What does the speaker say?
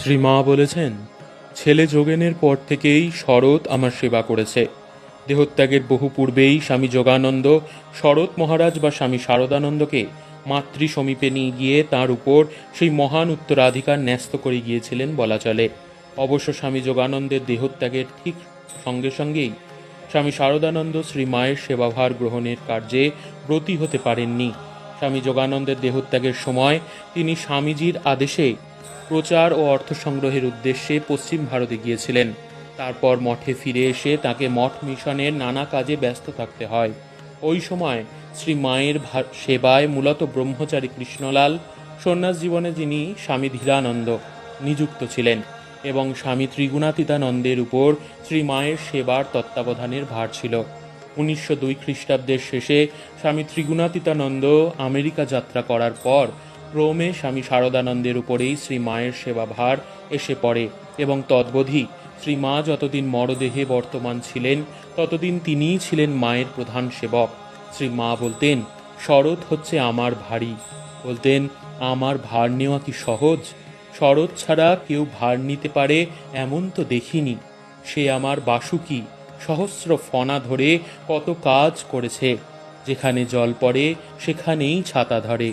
শ্রী মা বলেছেন, ছেলে যোগেনের পর থেকেই শরৎ আমার সেবা করেছে। দেহত্যাগের বহু পূর্বেই স্বামী যোগানন্দ শরৎ মহারাজ বা স্বামী শারদানন্দকে মাতৃ সমীপে নিয়ে গিয়ে তার উপর সেই মহান উত্তরাধিকার ন্যস্ত করে গিয়েছিলেন বলা চলে। অবশ্য স্বামী যোগানন্দের দেহত্যাগের ঠিক সঙ্গে সঙ্গেই স্বামী শারদানন্দ শ্রী মায়ের সেবাভার গ্রহণের কার্যে ব্রতী হতে পারেননি। স্বামী যোগানন্দের দেহত্যাগের সময় তিনি স্বামীজির আদেশে প্রচার ও অর্থ সংগ্রহের উদ্দেশ্যে পশ্চিম ভারতে গিয়েছিলেন। তারপর মঠে ফিরে এসে তাকে মঠ মিশনের নানা কাজে ব্যস্ত থাকতে হয়। ওই সময় শ্রী মায়ের সেবায় মূলত ব্রহ্মচারী কৃষ্ণলাল, সন্ন্যাস জীবনে যিনি স্বামী ধীরানন্দ নিযুক্ত ছিলেন এবং স্বামী ত্রিগুণাতীতানন্দের উপর শ্রী মায়ের সেবার তত্ত্বাবধানের ভার ছিল। উনিশশো দুই খ্রিস্টাব্দের শেষে স্বামী ত্রিগুণাতীতানন্দ আমেরিকা যাত্রা করার পর ক্রমে স্বামী শারদানন্দের উপরেই শ্রী মায়ের সেবা ভার এসে পড়ে এবং তদ্বধি শ্রী মা যতদিন মরদেহে বর্তমান ছিলেন, ততদিন তিনিই ছিলেন মায়ের প্রধান সেবক। শ্রী মা বলতেন, শরৎ হচ্ছে আমার ভারী। বলতেন, আমার ভার নেওয়া কি সহজ? শরৎ ছাড়া কেউ ভার নিতে পারে এমন তো দেখিনি। সে আমার বাসুকি সহস্র ফনা ধরে কত কাজ করেছে। যেখানে জল পড়ে, সেখানেই ছাতা ধরে।